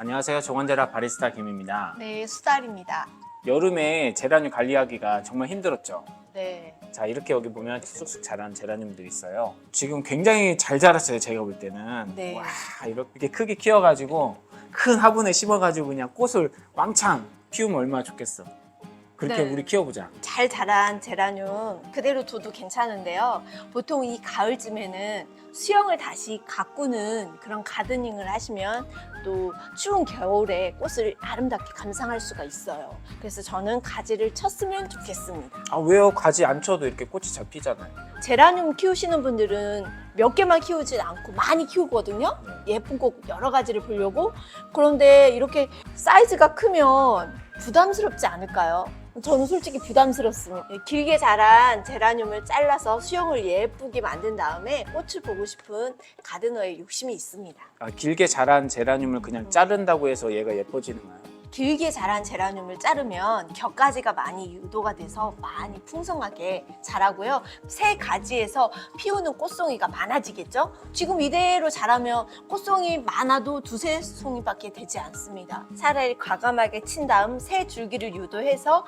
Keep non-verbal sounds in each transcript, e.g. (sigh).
안녕하세요. 정원제라 바리스타 김입니다. 네, 수달입니다. 여름에 제라늄 관리하기가 정말 힘들었죠. 네. 자 이렇게 여기 보면 쑥쑥 자란 제라늄들이 있어요. 지금 굉장히 잘 자랐어요. 제가 볼 때는 네. 와 이렇게 크게 키워가지고 큰 화분에 심어가지고 그냥 꽃을 왕창 피우면 얼마나 좋겠어. 그렇게 네. 우리 키워보자. 잘 자란 제라늄 그대로 둬도 괜찮은데요. 보통 이 가을쯤에는 수영을 다시 가꾸는 그런 가드닝을 하시면 또 추운 겨울에 꽃을 아름답게 감상할 수가 있어요. 그래서 저는 가지를 쳤으면 좋겠습니다. 아 왜요? 가지 안 쳐도 이렇게 꽃이 잘 피잖아요. 제라늄 키우시는 분들은 몇 개만 키우지 않고 많이 키우거든요. 예쁜 꽃 여러 가지를 보려고. 그런데 이렇게 사이즈가 크면 부담스럽지 않을까요? 저는 솔직히 부담스럽습니다. 길게 자란 제라늄을 잘라서 수영을 예쁘게 만든 다음에 꽃을 보고 싶은 가드너의 욕심이 있습니다. 아, 길게 자란 제라늄을 그냥 자른다고 해서 얘가 예뻐지는가요? 길게 자란 제라늄을 자르면 겹가지가 많이 유도가 돼서 많이 풍성하게 자라고요. 새 가지에서 피우는 꽃송이가 많아지겠죠? 지금 이대로 자라면 꽃송이 많아도 두세 송이밖에 되지 않습니다. 차라리 과감하게 친 다음 새 줄기를 유도해서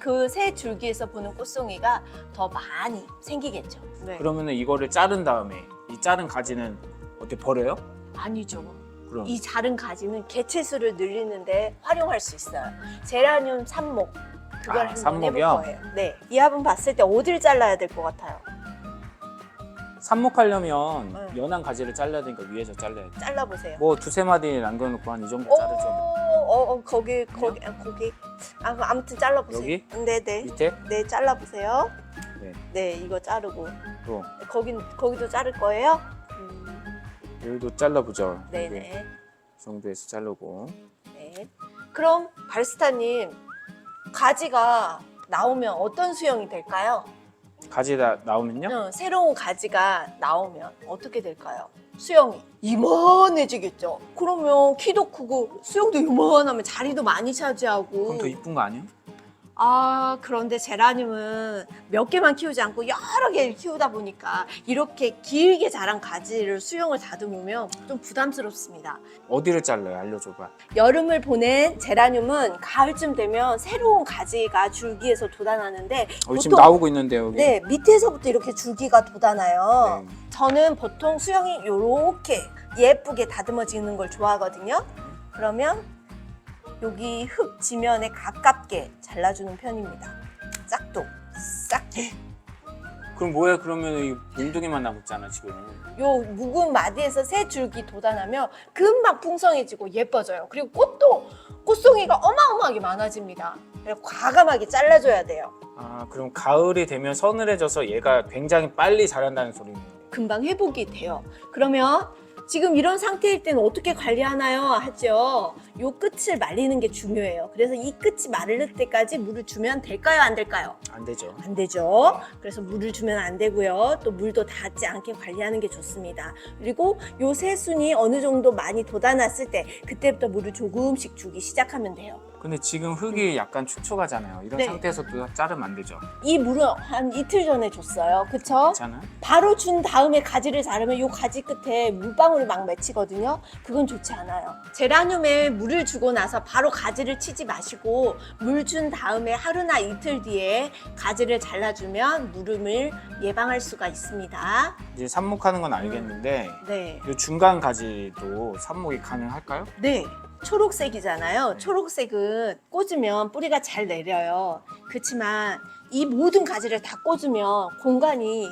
그 새 줄기에서 보는 꽃송이가 더 많이 생기겠죠. 네. 그러면은 이거를 자른 다음에 이 자른 가지는 어떻게 버려요? 아니죠. 그럼 이 자른 가지는 개체수를 늘리는데 활용할 수 있어요. 제라늄 삽목 그걸 아, 한번 삽목이요? 해볼 거예요. 네, 이 화분 봤을 때 어디를 잘라야 될 것 같아요? 삽목하려면 네. 연한 가지를 잘라야 되니까 위에서 잘라야 돼. 잘라 보세요. 뭐 두세 마디 남겨놓고 한 이 정도 오, 자르죠. 어, 어, 거기 거기 아, 거기 아, 그럼 아무튼 잘라 보세요. 여기? 네, 네, 밑에 네, 잘라 보세요. 네. 네, 이거 자르고 또 거긴 거기도 자를 거예요? 음, 여기도 잘라보죠. 네, 여기 네, 이 정도에서 자르고 네. 그럼 발스타님 가지가 나오면 어떤 수영이 될까요? 가지 다 나오면요. 응, 새로운 가지가 나오면 어떻게 될까요? 수영이 이만해지겠죠. 그러면 키도 크고 수영도 이만하면 자리도 많이 차지하고. 그럼 더 이쁜 거 아니에요? 아 그런데 제라늄은 몇 개만 키우지 않고 여러 개를 키우다 보니까 이렇게 길게 자란 가지를 수영을 다듬으면 좀 부담스럽습니다. 어디를 잘라요? 알려줘봐. 여름을 보낸 제라늄은 가을쯤 되면 새로운 가지가 줄기에서 돋아나는데 어, 지금 나오고 있는데 여기. 네 밑에서부터 이렇게 줄기가 돋아나요. 네. 저는 보통 수영이 이렇게 예쁘게 다듬어지는 걸 좋아하거든요. 그러면 여기 흙 지면에 가깝게 잘라주는 편입니다. 짝도 싹게. 그럼 뭐야? 그러면 이 뭉둥이만 남았잖아 지금. 요 묵은 마디에서 새 줄기 돋아나면 금방 풍성해지고 예뻐져요. 그리고 꽃도 꽃송이가 어마어마하게 많아집니다. 그래서 과감하게 잘라줘야 돼요. 아 그럼 가을이 되면 서늘해져서 얘가 굉장히 빨리 자란다는 소리네요. 금방 회복이 돼요. 그러면 지금 이런 상태일 때는 어떻게 관리하나요? 하죠. 요 끝을 말리는 게 중요해요. 그래서 이 끝이 마를 때까지 물을 주면 될까요? 안 될까요? 안 되죠. 안 되죠. 그래서 물을 주면 안 되고요. 또 물도 닿지 않게 관리하는 게 좋습니다. 그리고 요 새순이 어느 정도 많이 돋아났을 때 그때부터 물을 조금씩 주기 시작하면 돼요. 근데 지금 흙이 약간 축축하잖아요. 이런 네. 상태에서 또 자르면 안 되죠. 이 물은 한 이틀 전에 줬어요. 그쵸? 괜찮아요? 바로 준 다음에 가지를 자르면 요 가지 끝에 물방울이 막 맺히거든요. 그건 좋지 않아요. 제라늄에 물을 주고 나서 바로 가지를 치지 마시고 물 준 다음에 하루나 이틀 뒤에 가지를 잘라주면 물음을 예방할 수가 있습니다. 이제 삽목하는 건 알겠는데 네. 이 중간 가지도 삽목이 가능할까요? 네. 초록색이잖아요. 초록색은 꽂으면 뿌리가 잘 내려요. 그렇지만 이 모든 가지를 다 꽂으면 공간이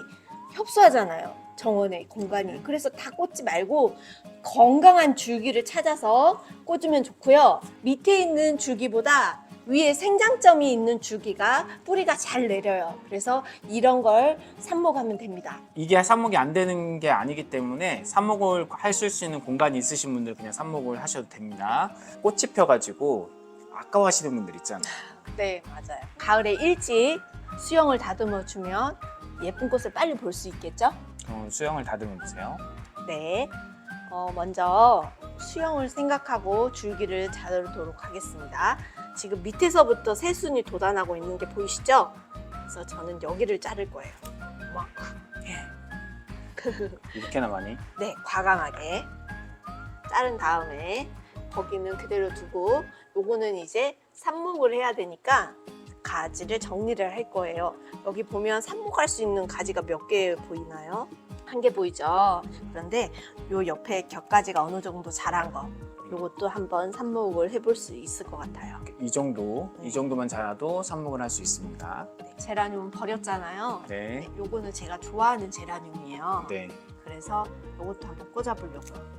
협소하잖아요. 정원의 공간이. 그래서 다 꽂지 말고 건강한 줄기를 찾아서 꽂으면 좋고요. 밑에 있는 줄기보다 위에 생장점이 있는 줄기가 뿌리가 잘 내려요. 그래서 이런 걸 삽목하면 됩니다. 이게 삽목이 안 되는 게 아니기 때문에 삽목을 하실 수 있는 공간이 있으신 분들 그냥 삽목을 하셔도 됩니다. 꽃이 펴가지고 아까워하시는 분들 있잖아요. 네, 맞아요. 가을에 일찍 수영을 다듬어 주면 예쁜 꽃을 빨리 볼 수 있겠죠? 어, 수영을 다듬어 보세요. 네. 어, 먼저 수영을 생각하고 줄기를 자르도록 하겠습니다. 지금 밑에서부터 새순이 돋아나고 있는 게 보이시죠? 그래서 저는 여기를 자를 거예요. 이만큼. (laughs) 이렇게나 많이. 네, 과감하게 자른 다음에 거기는 그대로 두고 요거는 이제 삽목을 해야 되니까 가지를 정리를 할 거예요. 여기 보면 삽목할 수 있는 가지가 몇 개 보이나요? 한 개 보이죠? 그런데 요 옆에 겹가지가 어느 정도 자란 거 요것도 한번 삽목을 해볼 수 있을 것 같아요. 이 정도, 네. 이 정도만 자라도 삽목을 할 수 있습니다. 네, 제라늄 버렸잖아요. 네. 네, 요거는 제가 좋아하는 제라늄이에요. 네. 그래서 요것도 한번 꽂아보려고요.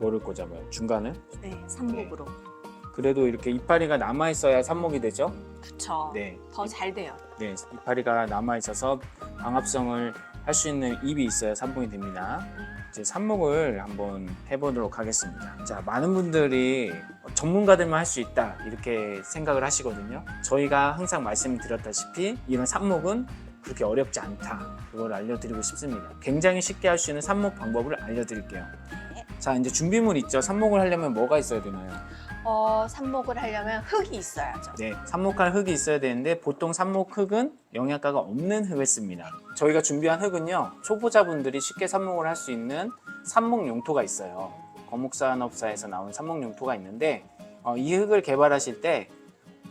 뭐를 꽂아봐요? 중간을? 네, 삽목으로. 그래도 이렇게 이파리가 남아 있어야 삽목이 되죠? 그쵸. 네. 더 잘 돼요. 네, 이파리가 남아 있어서 방합성을 할 수 있는 잎이 있어야 삽목이 됩니다. 이제 삽목을 한번 해보도록 하겠습니다. 자, 많은 분들이 전문가들만 할 수 있다 이렇게 생각을 하시거든요. 저희가 항상 말씀드렸다시피 이런 삽목은 그렇게 어렵지 않다. 그걸 알려드리고 싶습니다. 굉장히 쉽게 할 수 있는 삽목 방법을 알려드릴게요. 네. 자, 이제 준비물 있죠. 삽목을 하려면 뭐가 있어야 되나요? 어, 삽목을 하려면 흙이 있어야죠. 네, 삽목할 흙이 있어야 되는데 보통 삽목 흙은 영양가가 없는 흙을 씁니다. 저희가 준비한 흙은요, 초보자분들이 쉽게 삽목을 할 수 있는 삽목 용토가 있어요. 거목산업사에서 나온 삽목 용토가 있는데 어, 이 흙을 개발하실 때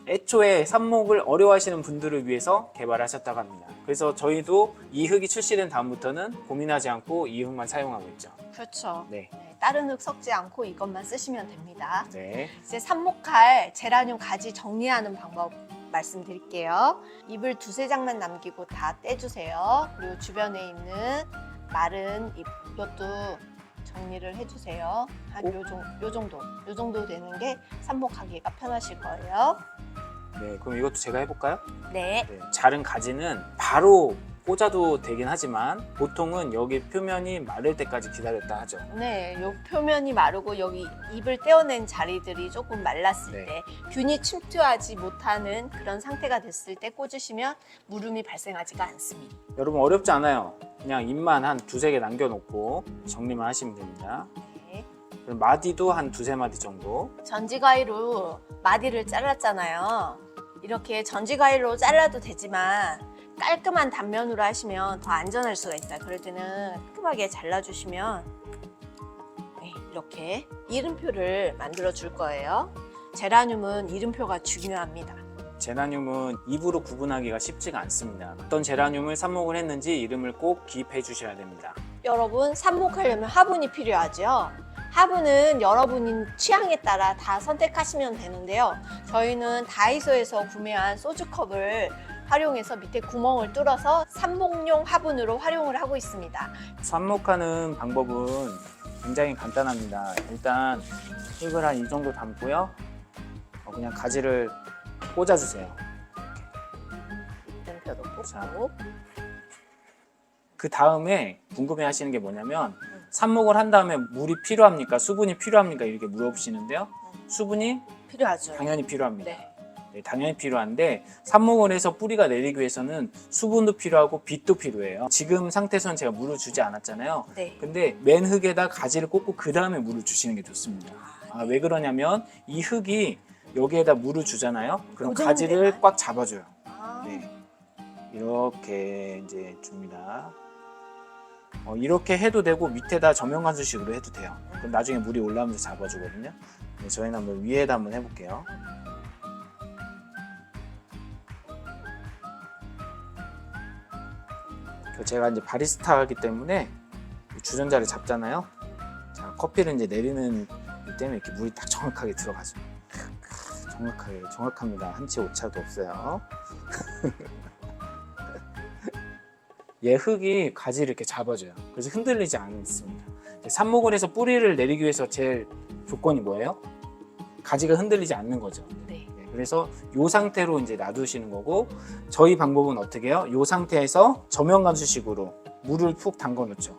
애초에 삽목을 어려워하시는 분들을 위해서 개발하셨다고 합니다. 그래서 저희도 이 흙이 출시된 다음부터는 고민하지 않고 이 흙만 사용하고 있죠. 그렇죠. 네, 네, 다른 흙 섞지 않고 이것만 쓰시면 됩니다. 네, 이제 삽목할 제라늄 가지 정리하는 방법 말씀드릴게요. 잎을 두세 장만 남기고 다 떼주세요. 그리고 주변에 있는 마른 잎 이것도 정리를 해주세요. 한 요, 정, 정도, 요 정도 되는 게 삽목하기가 편하실 거예요. 네. 그럼 이것도 제가 해볼까요? 네, 네, 자른 가지는 바로 꽂아도 되긴 하지만 보통은 여기 표면이 마를 때까지 기다렸다 하죠. 네, 요 표면이 마르고 여기 잎을 떼어낸 자리들이 조금 말랐을 네. 때 균이 침투하지 못하는 그런 상태가 됐을 때 꽂으시면 무름이 발생하지가 않습니다. 여러분 어렵지 않아요. 그냥 잎만 한 두세 개 남겨놓고 정리만 하시면 됩니다. 네. 그럼 마디도 한 두세 마디 정도. 전지가위로 마디를 잘랐잖아요. 이렇게 전지가위로 잘라도 되지만 깔끔한 단면으로 하시면 더 안전할 수가 있어요. 그럴 때는 깔끔하게 잘라주시면 네, 이렇게 이름표를 만들어 줄 거예요. 제라늄은 이름표가 중요합니다. 제라늄은 잎으로 구분하기가 쉽지가 않습니다. 어떤 제라늄을 삽목을 했는지 이름을 꼭 기입해 주셔야 됩니다. 여러분 삽목하려면 화분이 필요하죠. 화분은 여러분인 취향에 따라 다 선택하시면 되는데요. 저희는 다이소에서 구매한 소주컵을 활용해서 밑에 구멍을 뚫어서 삽목용 화분으로 활용을 하고 있습니다. 삽목하는 방법은 굉장히 간단합니다. 일단 흙을 한 이 정도 담고요. 어, 그냥 가지를 꽂아주세요. 자. 뽑고 그 다음에 궁금해 하시는 게 뭐냐면 삽목을 한 다음에 물이 필요합니까? 수분이 필요합니까? 이렇게 물어보시는데요. 수분이 필요하죠. 당연히 필요합니다. 네. 네, 당연히 필요한데 삽목을 해서 뿌리가 내리기 위해서는 수분도 필요하고 빛도 필요해요. 지금 상태에서는 제가 물을 주지 않았잖아요. 네. 근데 맨 흙에다 가지를 꽂고 그 다음에 물을 주시는 게 좋습니다. 아, 왜 그러냐면 이 흙이 여기에다 물을 주잖아요. 그럼? 가지를 꽉 잡아줘요. 아, 네. 이렇게 이제 줍니다. 어, 이렇게 해도 되고 밑에다 저명간수식으로 해도 돼요. 그럼 나중에 물이 올라오면서 잡아주거든요. 네, 저희는 한번 위에다 한번 해볼게요. 제가 이제 바리스타이기 때문에 주전자를 잡잖아요. 자, 커피를 이제 내리는 이 때문에 이렇게 물이 딱 정확하게 들어가죠. (laughs) 정확하게 정확합니다. 한치 오차도 없어요. 얘 (laughs) 흙이 가지를 이렇게 잡아줘요. 그래서 흔들리지 않습니다. 해서 뿌리를 내리기 위해서 제일 조건이 뭐예요? 가지가 흔들리지 않는 거죠. 네. 네, 그래서 이 상태로 이제 놔두시는 거고 저희 방법은 어떻게 해요? 이 상태에서 저면 감수식으로 물을 푹 담궈 놓죠.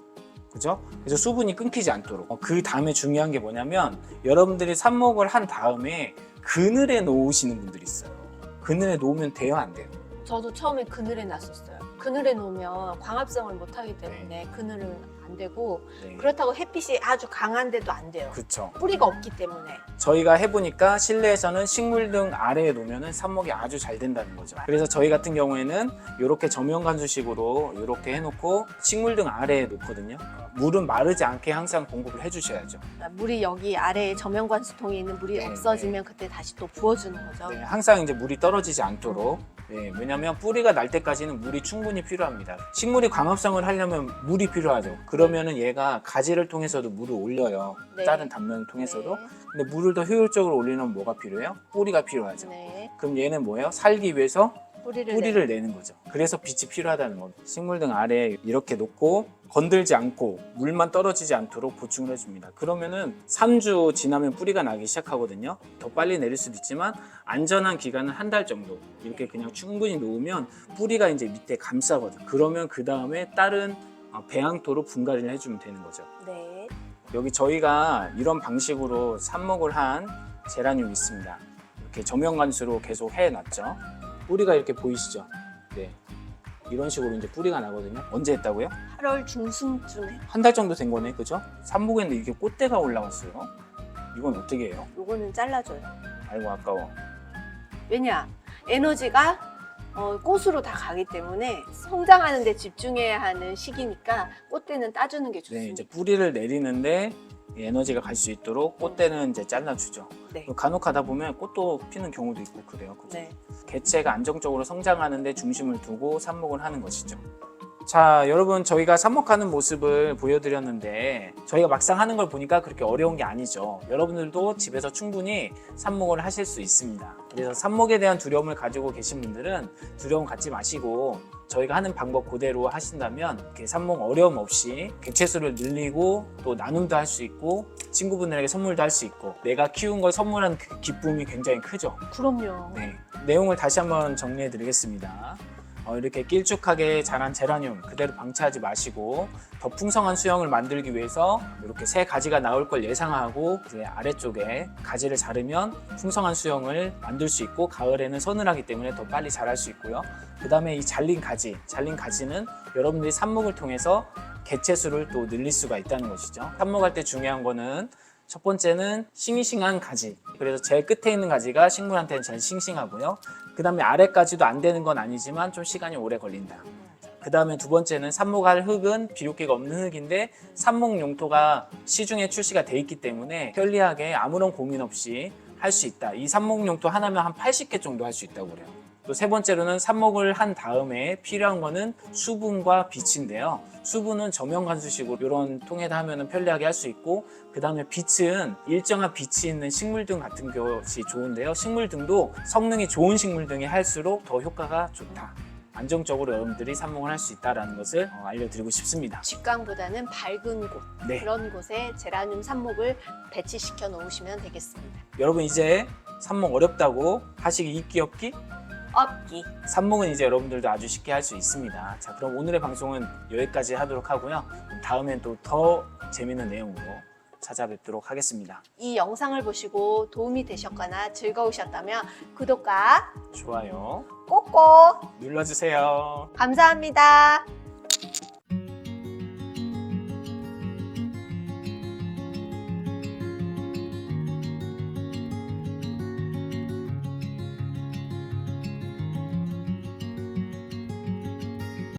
그죠? 그래서 수분이 끊기지 않도록. 어, 그 다음에 중요한 게 뭐냐면 여러분들이 삽목을 한 다음에 그늘에 놓으시는 분들이 있어요. 그늘에 놓으면 돼요, 안 돼요? 저도 처음에 그늘에 놨었어요. 그늘에 놓으면 광합성을 못 하기 때문에 그늘은 안 되고 네. 그렇다고 햇빛이 아주 강한데도 안 돼요. 그쵸. 뿌리가 없기 때문에. 저희가 해보니까 실내에서는 식물 등 아래에 놓으면 삽목이 아주 잘 된다는 거죠. 그래서 저희 같은 경우에는 이렇게 저면 관수식으로 이렇게 해놓고 식물 등 아래에 놓거든요. 물은 마르지 않게 항상 공급을 해주셔야죠. 물이 여기 아래에 저면관수통에 있는 물이 네, 없어지면 그때 다시 또 부어주는 거죠. 네, 항상 이제 물이 떨어지지 않도록. 네, 왜냐하면 뿌리가 날 때까지는 물이 충분히 필요합니다. 식물이 광합성을 하려면 물이 필요하죠. 그러면은 얘가 가지를 통해서도 물을 올려요. 네. 다른 단면을 통해서도. 네. 근데 물을 더 효율적으로 올리려면 뭐가 필요해요? 뿌리가 필요하죠. 네. 그럼 얘는 뭐예요? 살기 위해서 뿌리를, 뿌리를 내는 거죠. 그래서 빛이 필요하다는 겁니다. 식물 등 아래에 이렇게 놓고 건들지 않고 물만 떨어지지 않도록 보충을 해줍니다. 그러면은 3주 지나면 뿌리가 나기 시작하거든요. 더 빨리 내릴 수도 있지만 안전한 기간은 한 달 정도 이렇게 그냥 충분히 놓으면 뿌리가 이제 밑에 감싸거든. 그러면 그 다음에 다른 어, 배양토로 분갈이를 해주면 되는 거죠. 네. 여기 저희가 이런 방식으로 삽목을 한 제라늄이 있습니다. 이렇게 저면관수로 계속 해놨죠. 뿌리가 이렇게 보이시죠? 네. 이런 식으로 이제 뿌리가 나거든요. 언제 했다고요? 8월 중순쯤에 한 달 정도 된 거네, 그죠? 삽목했는데 이게 꽃대가 올라왔어요. 이건 어떻게 해요? 요거는 잘라줘요. 아이고 아까워. 왜냐? 에너지가 어, 꽃으로 다 가기 때문에 성장하는 데 집중해야 하는 시기니까 꽃대는 따주는 게 네, 좋습니다. 이제 뿌리를 내리는데 이 에너지가 갈 수 있도록 꽃대는 이제 잘라주죠. 네. 간혹 하다 보면 꽃도 피는 경우도 있고 그래요. 그죠? 네. 개체가 안정적으로 성장하는데 중심을 두고 삽목을 하는 것이죠. 자, 여러분 저희가 삽목하는 모습을 보여드렸는데 저희가 막상 하는 걸 보니까 그렇게 어려운 게 아니죠. 여러분들도 집에서 충분히 삽목을 하실 수 있습니다. 그래서 삽목에 대한 두려움을 가지고 계신 분들은 두려움 갖지 마시고 저희가 하는 방법 그대로 하신다면 이렇게 삽목 어려움 없이 개체수를 늘리고 또 나눔도 할 수 있고 친구분들에게 선물도 할 수 있고 내가 키운 걸 선물하는 그 기쁨이 굉장히 크죠. 그럼요. 네, 내용을 다시 한번 정리해 드리겠습니다. 어, 이렇게 길쭉하게 자란 제라늄 그대로 방치하지 마시고 더 풍성한 수영을 만들기 위해서 이렇게 새 가지가 나올 걸 예상하고 그 아래쪽에 가지를 자르면 풍성한 수영을 만들 수 있고 가을에는 서늘하기 때문에 더 빨리 자랄 수 있고요. 그 다음에 이 잘린 가지, 잘린 가지는 여러분들이 삽목을 통해서 개체수를 또 늘릴 수가 있다는 것이죠. 삽목할 때 중요한 거는 첫 번째는 싱싱한 가지. 그래서 제일 끝에 있는 가지가 식물한테는 제일 싱싱하고요. 그 다음에 아래까지도 안 되는 건 아니지만 좀 시간이 오래 걸린다. 그 다음에 두 번째는 삽목할 흙은 비료기가 없는 흙인데 삽목 용토가 시중에 출시가 돼 있기 때문에 편리하게 아무런 고민 없이 할 수 있다. 이 삽목 용토 하나면 한 80개 정도 할 수 있다고 그래요. 또 세 번째로는 삽목을 한 다음에 필요한 거는 수분과 빛인데요. 수분은 저면 관수식으로 이런 통에다 하면 편리하게 할 수 있고 그 다음에 빛은 일정한 빛이 있는 식물등 같은 것이 좋은데요. 식물등도 성능이 좋은 식물등이 할수록 더 효과가 좋다. 안정적으로 여러분들이 삽목을 할 수 있다는 것을 어, 알려드리고 싶습니다. 직광보다는 밝은 곳 네, 그런 곳에 제라늄 삽목을 배치시켜 놓으시면 되겠습니다. 여러분 이제 삽목 어렵다고 하시기 잊기 없기? 업기 삽목은 이제 여러분들도 아주 쉽게 할 수 있습니다. 자, 그럼 오늘의 방송은 여기까지 하도록 하고요. 다음엔 또 더 재밌는 내용으로 찾아뵙도록 하겠습니다. 이 영상을 보시고 도움이 되셨거나 즐거우셨다면 구독과 좋아요 꼭꼭 눌러주세요. 감사합니다.